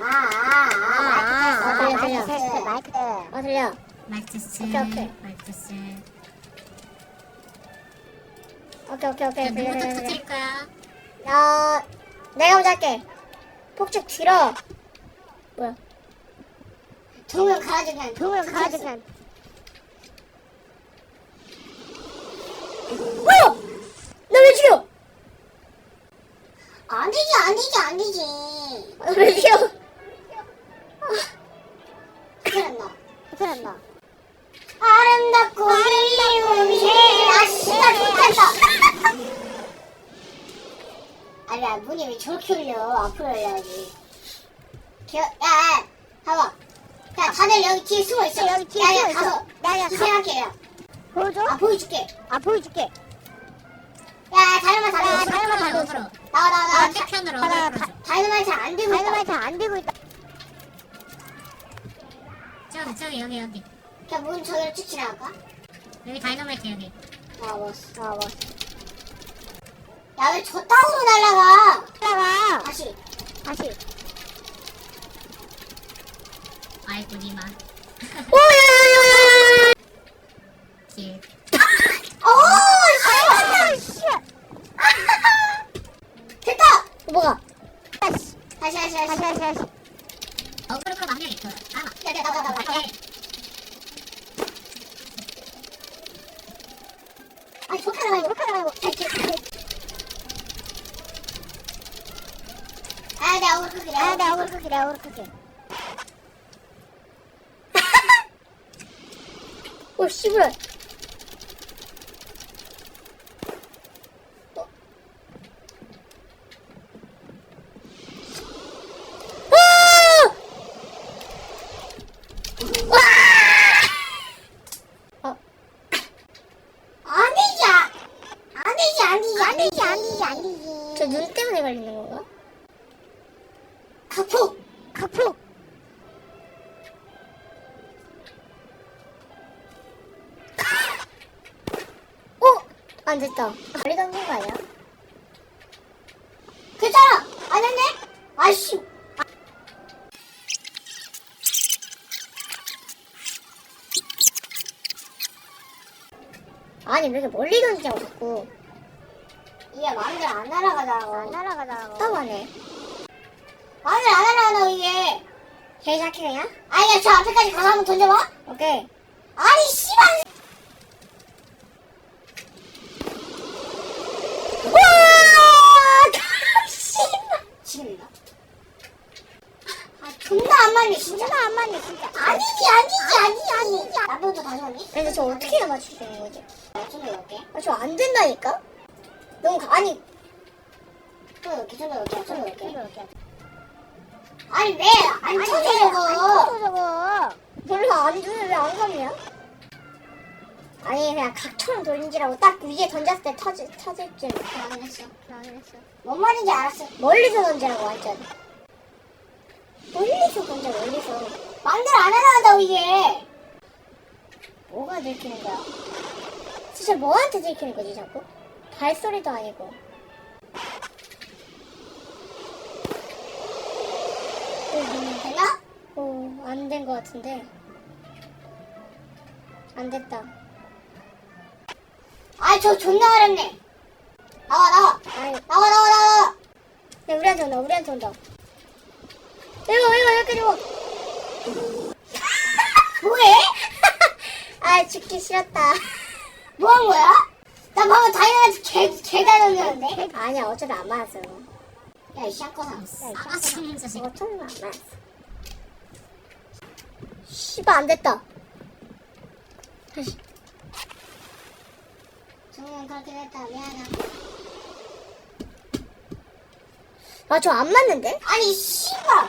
아, 아, 아, 아, 마이크 들려, 들려. 마이크. 어 들려 테스트 오케이, 오케이. 테스트 오케이 오케이 오케이 들려 누구부터 들려 들려 터뜨릴 거야? 어 내가 먼저 할게 폭죽 들어 뭐야 동물 갈아주면. 동물 가야지 어! 올려야지. 겨, 야, 야 봐봐. 야 다들 여기 뒤에 숨어 있어. 여기 뒤에 야, 숨어 야, 있어. 가서 야, 야, 이 가. 생각해 야. 보여줘? 아 보여줄게. 아 보여줄게. 야 다이너마이트 야, 안 다이너마이트 들고 안 옆으로 들고 옆으로 나와 나와 나와. 반대편으로 다- 다- 옆으로 다이너마이트 안 들고 있다 다이너마이트 안 들고 있다. 저기 저기 여기 여기. 그냥 문 저기로 쭉 지나갈까? 여기 다이너마이트 여기. 아 멋있어 아 뭐. 야왜 저 땅으로 날아가? 따라가. 다시 다시. 아이고 니마 오야야야야야 오 씨. 됐다. 뭐가? 다시 다시 다시 다시 다시 다시. 어그로 끌고 한명이 있어 따라 야, 야. 아니. 아, 내 얼굴 크기, 내 아, 얼 안 됐다. 머리 감긴 거 아니야? 괜찮아. 안 했네? 아이씨. 아니, 왜 이렇게 멀리 던지냐고, 자꾸. 이게 마음대로 안 날아가잖아. 날아가다가. 답답하네. 마음대로 안 날아가나, 이게. 제일 작게 그냥? 아니 야, 저 앞에까지 가서 한번 던져봐. 오케이. 아니, 씨 근데 저 어떻게 맞출 수 있는 거지? 좀더 넣을게. 아, 저 안 된다니까? 너무, 가, 아니. 좀더 넣을게, 좀더 넣을게, 좀더 넣을게. 아니, 왜? 안 쳐져, 저거. 저거. 몰라, 안 주면 왜안 감냐? 아니, 그냥 각처럼 돌린지라고 딱 위에 던졌을 때 터질, 터질 줄. 확인했어. 확인했어. 뭔 말인지 알았어. 멀리서 던지라고, 완전. 멀리서 던져, 멀리서. 마음대로 안 날아간다고, 이게. 뭐가 들키는 거야? 진짜 뭐한테 들키는 거지, 자꾸? 발소리도 아니고. 됐나? 오, 안된거 같은데. 안 됐다. 아이, 저 존나 어렵네. 나와, 나와. 아이, 나와, 나와, 나와. 야, 우리한테 온다, 우리한테 온다. 이거, 이거, 이렇게 줘. 뭐해? 아, 죽기 싫었다. 뭐 한 거야? 나 방금 다이너한테 개, 개다 던졌는데? 아니야, 어차피 안 맞았어. 야, 이 샹꺼나. 아 진짜 자식 어차피 안 맞았어. 씨발, 안 됐다. 다시. 정말 그렇게 됐다. 미안하다. 아, 저 안 맞는데? 아니, 씨발!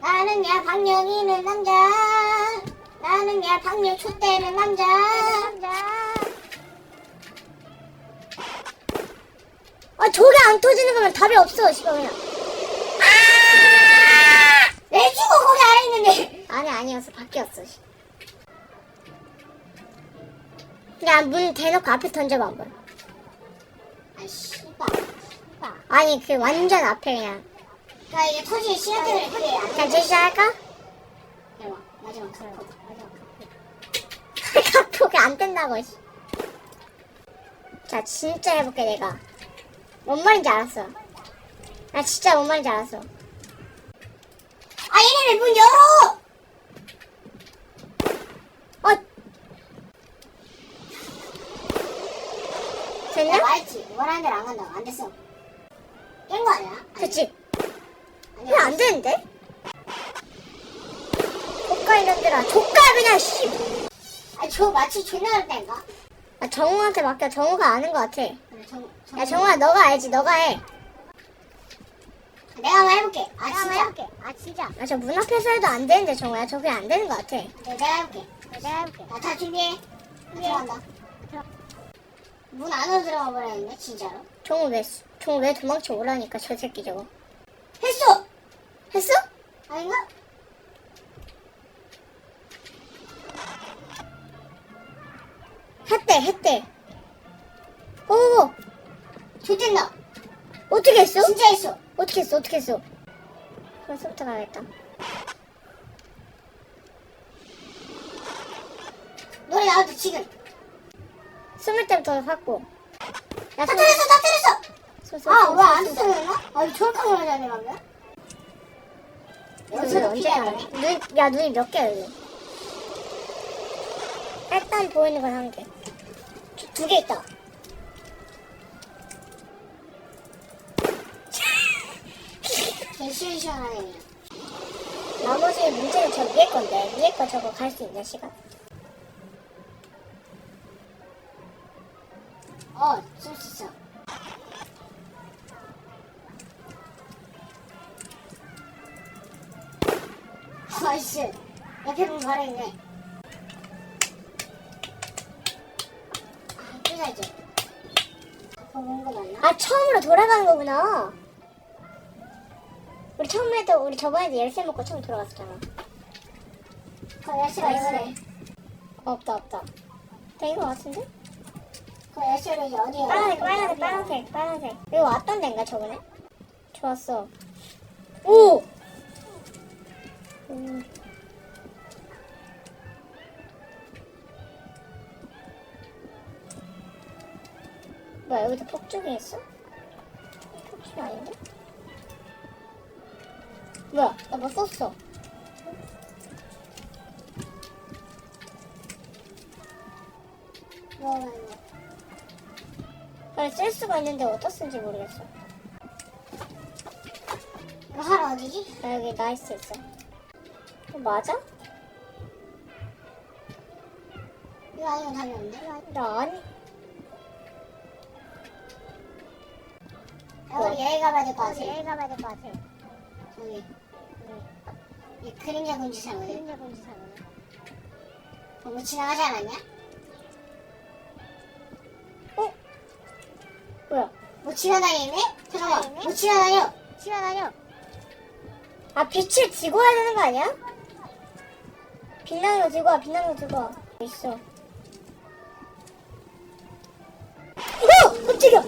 나는 야, 박력이는 남자. 나는 야, 박력 촛대는 남자. 아, 저게 안 터지는 거면 답이 없어, 씨발, 그냥. 왜 죽어, 거기 아래 있는데. 아니, 아니었어. 밖이었어, 씨. 그냥 문 대놓고 앞에 던져봐, 한번. 아, 씨발. 아니, 그 완전 앞에 그냥. 그러니까 이게 터질 시간대를 그래. 이제 시작할까? 카톡이 안 된다고, 씨. 자, 진짜 해볼게, 내가. 뭔 말인지 알았어. 나 진짜 뭔 말인지 알았어. 아 얘네들 문 열어! 어! 됐냐? 말했지. 원하는 대로 안 간다고. 안 됐어. 깬 거 아니야? 아니, 됐지? 아니, 왜안 되는데? 이놈들아, 조카 그냥, 씨! 아니 저 마치 존나 어렵다니까? 아, 정우한테 맡겨. 정우가 아는 것 같아. 정, 정, 야, 정우야, 너가 알지? 너가 해. 내가 한번 해볼게. 아 내가 한번 진짜? 해볼게. 아, 진짜. 아, 저 문 앞에서 해도 안 되는데, 정우야. 저게 안 되는 것 같아. 네, 내가 해볼게. 내가 해볼게. 나다 준비해. 들어간다. 문 안으로 들어가 버렸는데 진짜로? 정우 왜, 정우 왜 도망쳐 오라니까, 저 새끼 저거. 했어! 했어? 아닌가? 했대, 했대. 오, 좋댄다. 어떻게 했어? 진짜 했어. 어떻게 했어? 어떻게 했어? 벌써부터 가야겠다. 노래 때 지금. 스물 때부터 샀고. 야, 다 때렸어, 다 때렸어! 소, 소, 아, 소, 왜안 소, 소. 때렸나? 아, 이거 정확하게 방금. 언제 가냐? 돼. 눈, 야, 눈이 몇 개야, 여기? 일단 보이는 건 한 개. 두 개 있다. 개 시원시원하네, 그냥. 나머지 문제는 저 위에 건데, 위에 거 저거 갈 수 있냐, 시간? 어, 쓸수 있어. 아이씨, 옆에 보면 바로 있네. 아, 맞나? 아, 처음으로 돌아가는 거구나. 우리 처음에도, 우리 저번에도 열쇠 먹고 처음 돌아갔었잖아. 그 열쇠가 있네. 없다, 없다. 된거 같은데? 그 열쇠를 이제 어디에? 빨간색, 빨간색, 빨간색, 빨간색. 여기 왔던 데인가, 저번에? 좋았어. 오! 음. 여기도 폭죽이 있어? 폭죽이 아닌데? 뭐야, 나 뭐 썼어? 뭐, 뭐, 뭐. 아니, 쓸 수가 있는데 어디다 쓴지 모르겠어. 이거 하러 어디지? 아, 여기 나이스 있어. 이거 맞아? 이거 아니면 답이 없는데? 나 아니. 가봐야 될 것 같아. 가봐야 될 것 같아. 저기. 이 그림자 군지사거든. 그림자 사거든. 뭐 지나가지 않았냐? 어? 뭐야? 뭐 지나다니네? 잠깐만. 뭐 지나다녀? 지나다녀. 아, 빛을 지고 와야 되는 거 아니야? 빛나는 거 들고 와, 빛나는 거 들고 와. 있어. 어! 깜짝이야!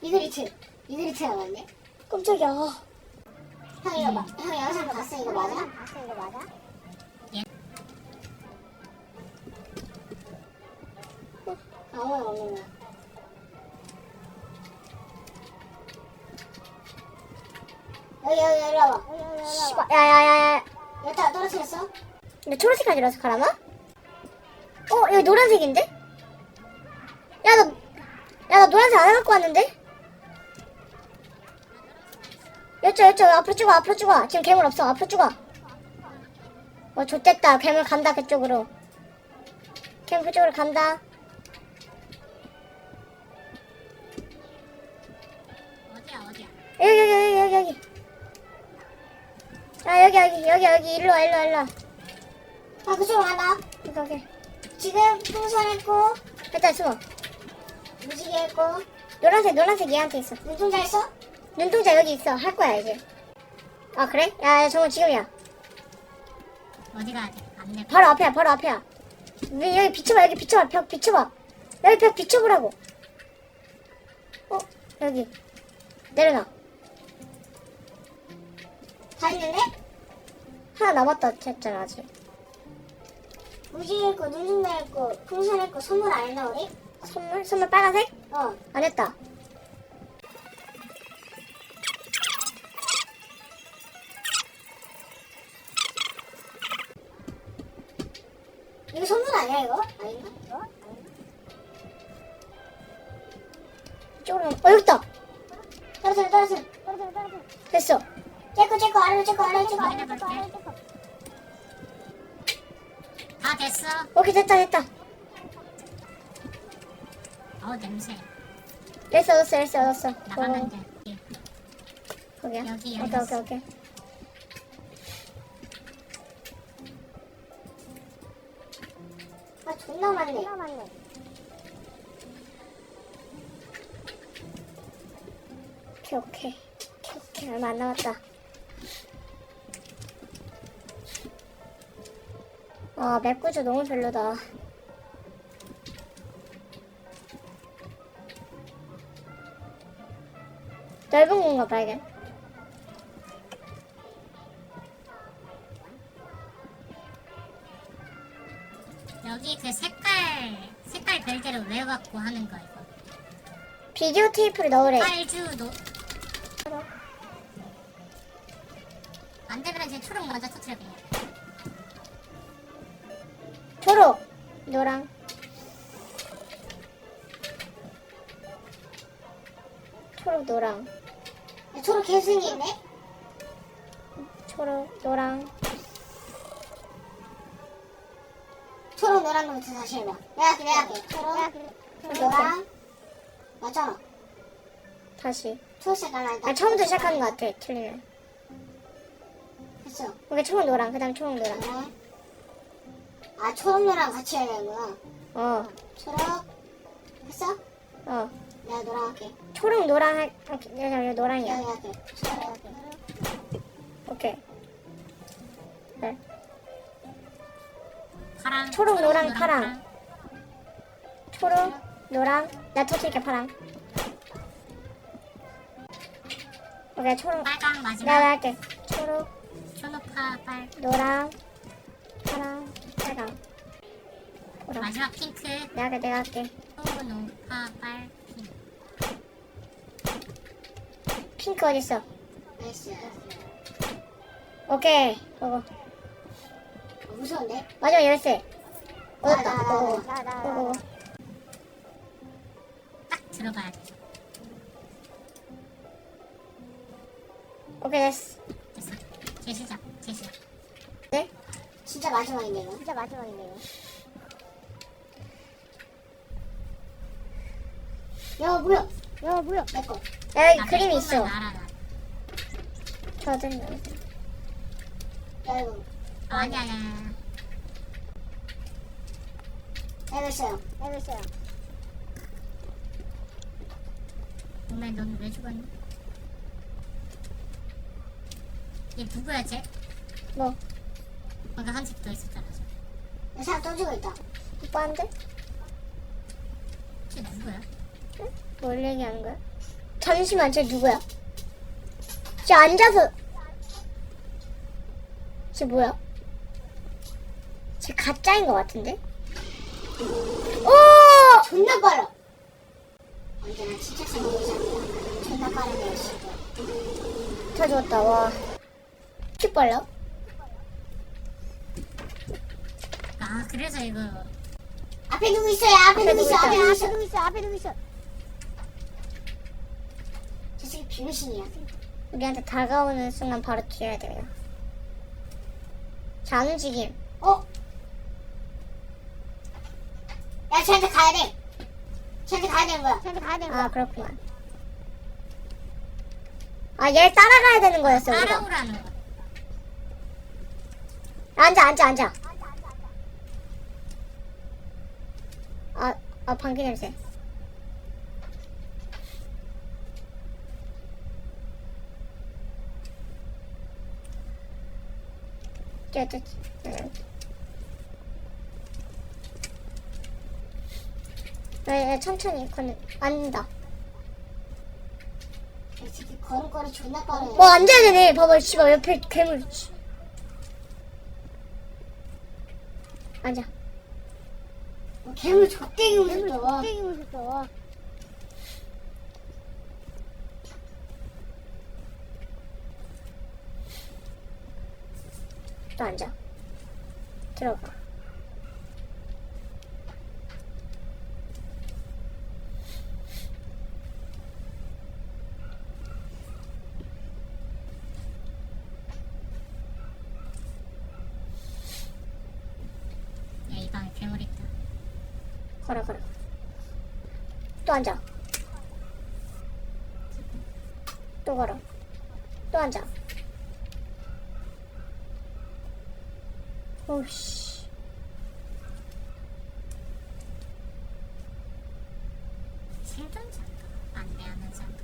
이그리트. 이그리트 나왔네. 깜짝이야. 형 이거 봐. 형 영상 봤어? 이거 맞아? 봤어, 이거 맞아? 아무 말 없는 거야. 여기 여기 여기 와봐. 씨발, 야야야야. 여기다 떨어뜨렸어? 근데 초록색까지라서 가라마? 어, 여기 노란색인데? 야, 너, 야, 나 노란색 안 해갖고 왔는데? 여쭤, 여쭤, 앞으로 쭉 와, 앞으로 쭉 와. 지금 괴물 없어, 앞으로 쭉 와. 어, 좋됐다. 괴물 간다, 그쪽으로. 괴물 그쪽으로 간다. 어디야 어디야 여기, 여기, 여기, 여기, 여기. 아, 여기, 여기, 여기, 여기, 일로 와, 일로 와, 일로 와. 아 그쪽으로 간다. 여기, 여기. 지금 풍선했고 일단 숨어. 무지개 했고 노란색, 노란색 얘한테 있어. 눈동자 했어? 눈동자 여기 있어. 할 거야, 이제. 아, 그래? 야, 야, 정원 지금이야. 어디 가야 돼? 안 내 바로 앞이야, 바로 앞이야. 왜 여기 비춰봐, 여기 비춰봐, 벽 비춰봐. 여기 벽 비춰보라고. 어, 여기. 내려놔. 다 했는데? 하나 남았다 했잖아 아직. 무지개 있고 눈중달 있고 풍선 있고 선물 안 했나 우리? 선물? 선물 빨간색? 어. 안 했다. 이거 선물 아니야 이거? 아닌가? 이거? 이쪽으로 가- 어 여기 있다. 떨어져 떨어져 떨어져 떨어져 됐어. 째고 째고 아래로 째고 아래로 째고 아래로. 째고 아래로 째고 다 됐어. 오케이 됐다 됐다. 어우 냄새. 됐어 됐어 됐어 됐어. 나가면 어, 돼. 거기야. 여기 오케이. 오케이 오케이. 아 존나 많네 오케이 오케이. 오케이 오케이 얼마 안 남았다. 아, 맵 구조 너무 별로다. 넓은 공간 발견. 여기 그 색깔 색깔 별대로 외워갖고 하는 거 이거. 비디오 테이프를 넣으래. 빨주 노. 안 되면 이제 초록 먼저 터트려 그냥. 초록, 노랑. 초록, 노랑. 야, 초록 개승이 있네? 초록, 노랑. 노란 거부터 다시 해봐 내가 할게 내가 할게 초록 노랑 맞잖아 다시. 초록색 일단 아, 처음부터 시작하는 것 같아, 틀리면. 했어 오케이, 초록, 노랑. 그 다음 초록, 노랑. 그래 아 초록 노랑 같이 해야 되는구나 어, 초록 했어? 어. 내가 노랑 할게 초록, 노랑 할, 아, 잠시만, 내가 노랑이야. 할게 초록 할게 오케이. 네. 파랑. 초록, 노랑, 파랑. 초록, 노랑. 나 터뜨릴게, 파랑. 오케이, 초록. 빨강 내가 마지막. 할게. 초록, 초록파 빨. 노랑, 파랑, 빨강. 노랑. 마지막 핑크. 내가 할게, 내가 할게. 초록파 빨. 핑크. 핑크 어딨어? 오케이. 고고. 어, 무서운데? 마지막 열쇠. 얻었다. 나. 고고. 딱 들어가야 돼. 오케이, 됐어. 됐어. 재시작. 재시작. 네? 진짜 이거 진짜 이거 야 뭐야 야 뭐야 내꺼 야, 여기 나 그림이 내 있어. 나. 저든 야 이거 아니야, 내가 있어요 오메, 너는 왜 죽었니? 얘 누구야, 쟤? 뭐, 뭔가 한 집 더 있었잖아. 쟤. 야 사람 떠주고 있다 오빠한테? 쟤 누구야? 뭘 얘기하는 거야? 잠시만, 쟤 누구야? 쟤 앉아서. 쟤 뭐야? 쟤 가짜인 것 같은데? 오! 존나 빨라 언제나 진짜 생각이잖아 존나 빠르네 진짜 다 죽었다, 와. 피 빨라? 아, 그래서 이거. 앞에 누구 있어요 앞에 누구 있어 앞에 누구 있어 누구 있어, 앞에 누구 있어. 저 새끼 비밀신이야 우리한테 다가오는 순간 바로 튀어야 돼요. 자, 안 움직임. 어? 야 쟤한테 가야 돼 쟤한테 가야 되는 거야 쟤한테 가야 되는 아, 그렇구나. 아, 얘를 따라가야 되는 거였어, 우리가. 따라오라는 거. 앉아, 앉아, 앉아. 아, 아, 방귀 냄새. 저, 저, 저. 야, 야, 천천히 건너, 앉는다. 이 새끼 걸음걸이 존나 빠르네. 뭐 앉아야 되네. 봐봐, 씨발 옆에 괴물. 씨. 앉아. 어, 괴물 족대기 무섭다. 되게 무섭다. 또 앉아. 들어가. 야, 이 방에 괴물 있다. 걸어, 걸어. 또 앉아. 또 걸어. 또 앉아. 오씨. 생존자인가? 안내하는 사람.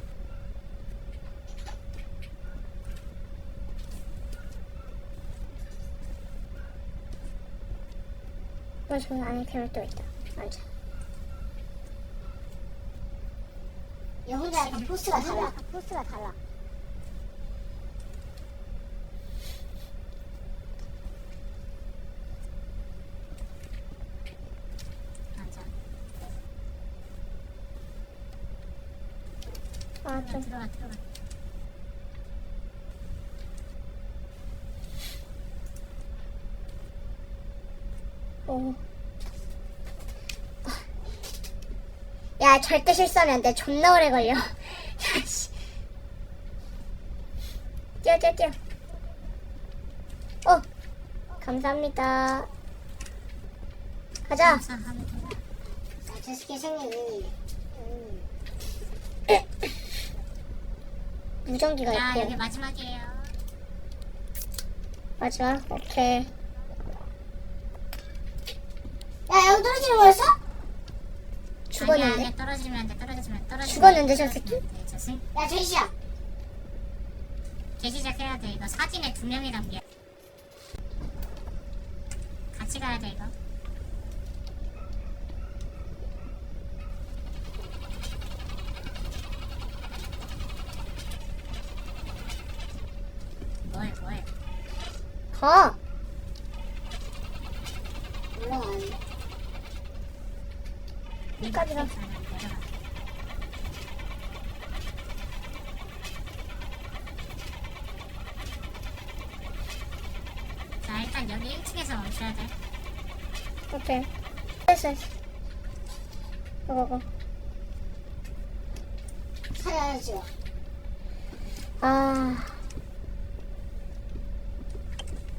어, 저 안에 괴물 또 있다. 앉아. 얘 혼자 약간 포스가 달라. 포스가 달라. 앉아. 아, 좀. 들어가, 들어가. 오. 야, 절대 실수하면 안 돼. 존나 오래 걸려. 뛰어. 어. 감사합니다. 가자. 돼. 아, 저 새끼 생일이. 음. 무전기가 야, 여기 있고. 마지막이에요. 마지막. 오케이. 야, 여기 떨어지는 거였어? 죽었는데? 아니야, 아니야, 떨어지면 안 돼, 떨어지면 안 돼, 떨어지면 죽었는데, 저 새끼? 떨어지면 안 돼, 저 새끼. 야, 제시야. 재시작 해야 돼, 이거. 사진에 두 명이 담겨. 같이 가야 돼, 이거. 뭐해, 뭐해. 가. 올라가네. 여기까지 가. 내려가. 자, 일단 여기 1층에서 멈춰야 돼. 오케이. 고고, 고. 살아야죠. 아.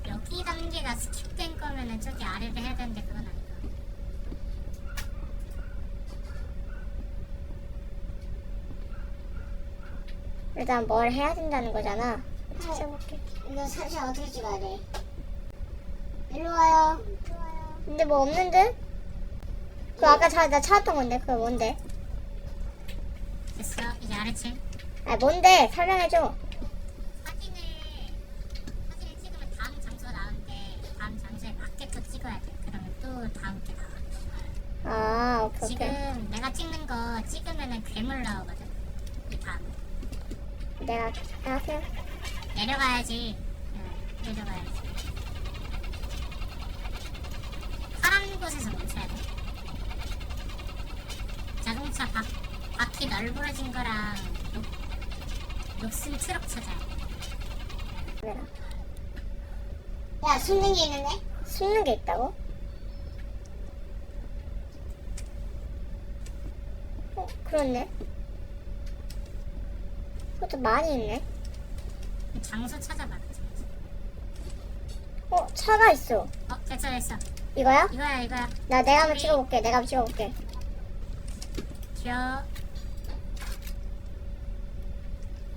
여기 단계가 스킵된 거면은 저기 아래를 해야 되는데 그건 아닌가. 일단 뭘 해야 된다는 거잖아. 찾아볼게. 이거 사진 어떻게 찍어야 돼? 일로 와요. 근데 뭐 없는데? 그 아까 자, 나 찾았던 건데 그거 뭔데? 됐어. 이제 아래층. 아 뭔데? 설명해줘. 사진을 사진을 찍으면 다음 장소가 나오는데 다음 장소에 맞게 또 찍어야 돼. 그러면 또 다음 게 나와. 아 오케이 지금 오케이. 내가 찍는 거 찍으면은 괴물 나오거든. 이 다음 내가 알았어요. 내려가야지. 응, 내려가야지. 파란 곳에서 멈춰야 돼. 자동차 바, 바퀴 널브러진 거랑 녹, 녹슨 트럭 찾아야. 카메라. 야, 숨는 게 있는데? 숨는 게 있다고? 어 그렇네. 그것도 많이 있네. 장소 찾아봐. 어 차가 있어. 어, 됐어, 됐어. 이거야? 이거야, 이거야. 나 내가 한번 찍어볼게. 내가 한번 찍어볼게. 귀여워.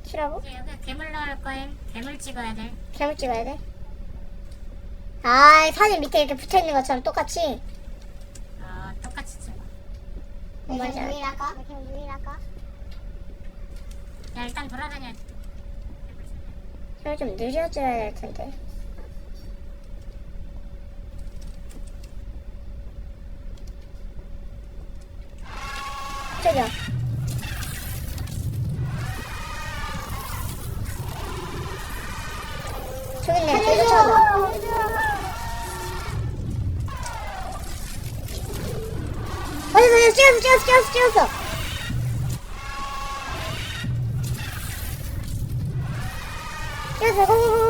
치라고? 이제 여기 괴물 나올 거임. 괴물 찍어야 돼. 괴물 찍어야 돼? 아 사진 밑에 이렇게 붙어 있는 것처럼 똑같이. 어, 똑같이 찍어. 어, 이렇게 맞아. 유인할까? 그냥 유인할까? 야, 일단 돌아다녀. 좀 느려져야 될 텐데. 저기요. 저기 있네. 저기 쫓아와. 어디 어디 찍었어 찍었어 찍었어 찍었어. 찍었어.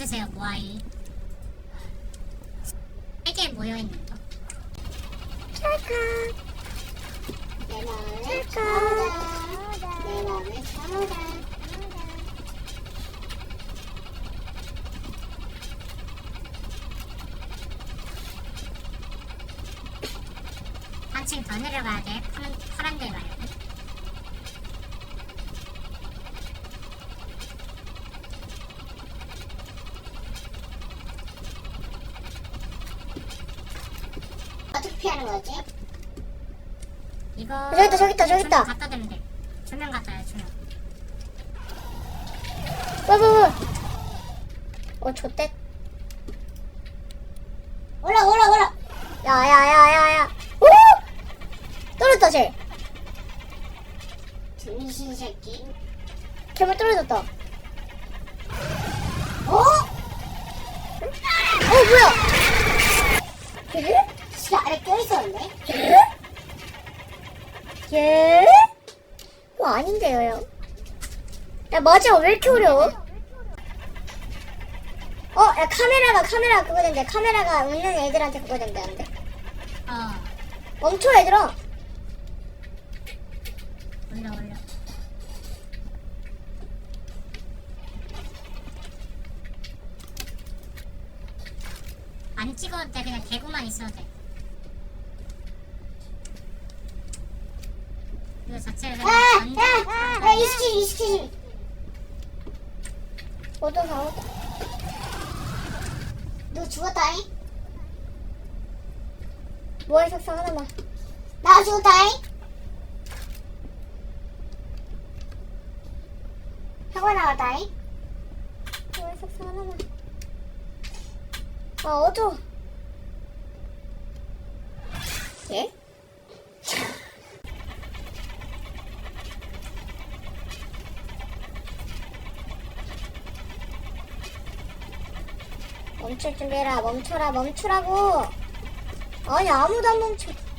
찾으세요. 모아이. 세개 모여 있는 거. 찰칵. 내 참아다. 한층 더 내려가야 돼. 파란 파란 데 가야 예? 뭐 아닌데요, 형. 야, 맞아. 왜 이렇게 어려워? 어, 야, 카메라가, 카메라 그거 된대. 카메라가 웃는 애들한테 그거 된대, 안 돼. 어. 멈춰, 얘들아. 나 죽었다잉? 사고 나왔다잉? 뭐의 석상 하나만. 아, 어두워. 예? 멈출 준비해라. 멈춰라. 멈추라고. 아니 아무도 안 멈춰.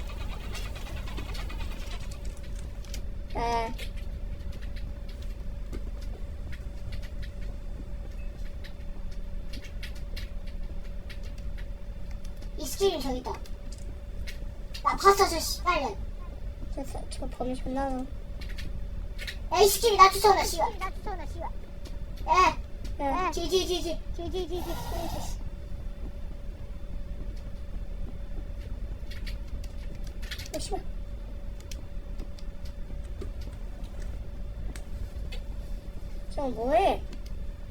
네. 이스킬이 저기 있다. 나 봤어 저 씨발년. 저, 저, 저 범위 존나. 많아. 야 이스킬이 나 쫓아온다 씨발. 나 쫓아온다 씨발. 야! 야, 지지지지 지지지지 어, 씨발. 저 뭐해?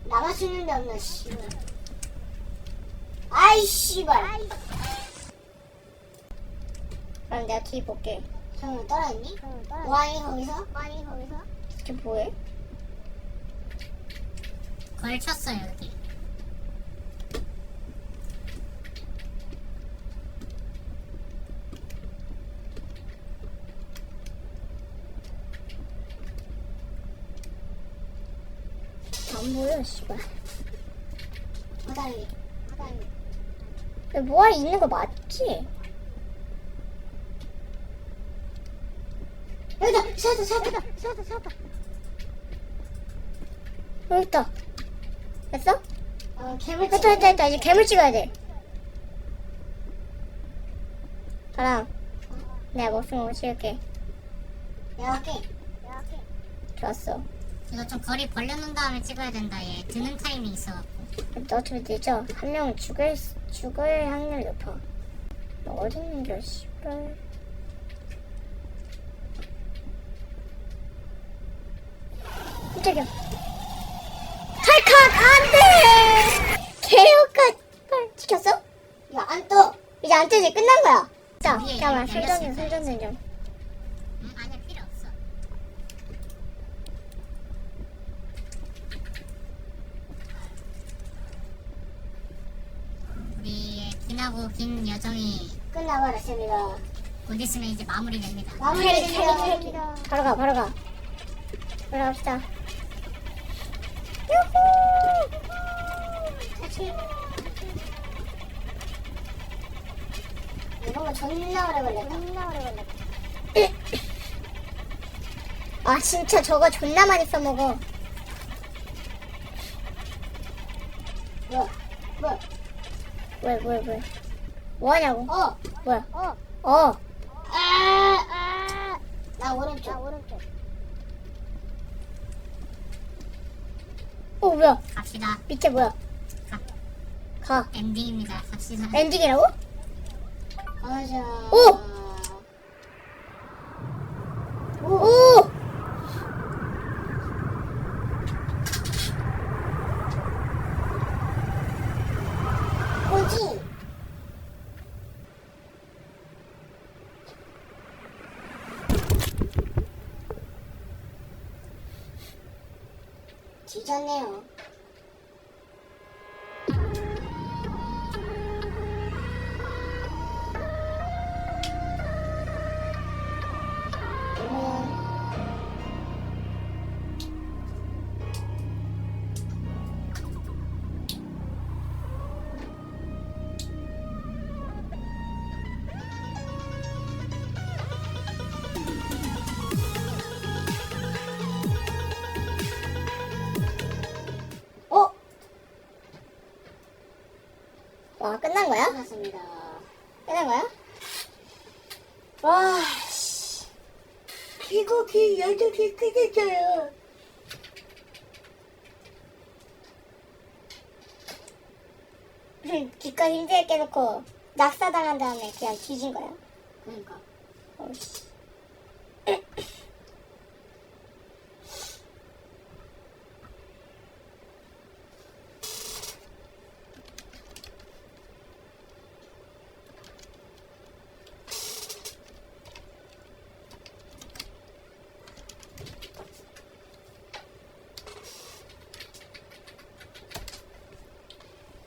나만 쓰는 데 없나 씨발. 아이 씨발. 그럼 내가 뒤 볼게. 형 떨어졌니? 와이 거기서? 와이 거기서? 저 뭐해? 걸쳤어 여기. 씨발. 바닥에. 바닥에. 여기 뭐하러 있는 거 맞지? 여기다 세웠다 세웠다 세웠다 세웠다. 여기 있다. 됐어? 어 괴물 됐다, 됐다, 됐다. 이제 괴물 찍어야 돼. 가랑. 내가 목숨 못. 내가 할게. 내가 할게. 좋았어. 이거 좀 거리 벌려놓은 다음에 찍어야 된다 얘. 드는 타이밍 있어갖고. 너 어차피 늦어. 한 명은 죽을, 수- 죽을 확률 높아. 너 어디 있는 겨, 씨발. 깜짝이야. 찰칵! 안 돼! 개혁가 헐, 지켰어? 야, 안 떠. 이제 안 뜨지 끝난 거야. 자, 위에 잠깐만 손전등 열렸을 손전등 좀. 응, 아니야 필요 없어. 긴하고 긴 여정이 끝나버렸습니다. 곧 있으면 이제 마무리됩니다. 마무리됩니다. 바로 가 바로 가. 올라갑시다. 같이. 이런 거 존나 오래 걸렸다. 존나 오래 걸렸다. 아 진짜 저거 존나 많이 써먹어. 뭐야 뭐야 뭐야. 뭐하냐고. 어. 뭐야. 어. 어. 아, 아. 나 오른쪽. 나 오른쪽. 어 뭐야. 갑시다. 밑에 뭐야. 가. 가. 엔딩입니다. 갑시다. 엔딩이라고? 가자. 오! 오! 뭐지? 뒤졌네요. 와, 씨. 귀국이 12시 끝냈어요. 기껏 힘들게 깨놓고 낙사당한 다음에 그냥 뒤진 거야. 그러니까. 어이씨.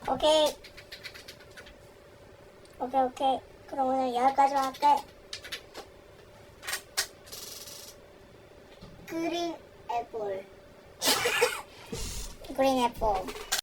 오케이. 오케이, 오케이. 그럼 오늘 여기까지만 할게. 그린 애플. 그린 애플.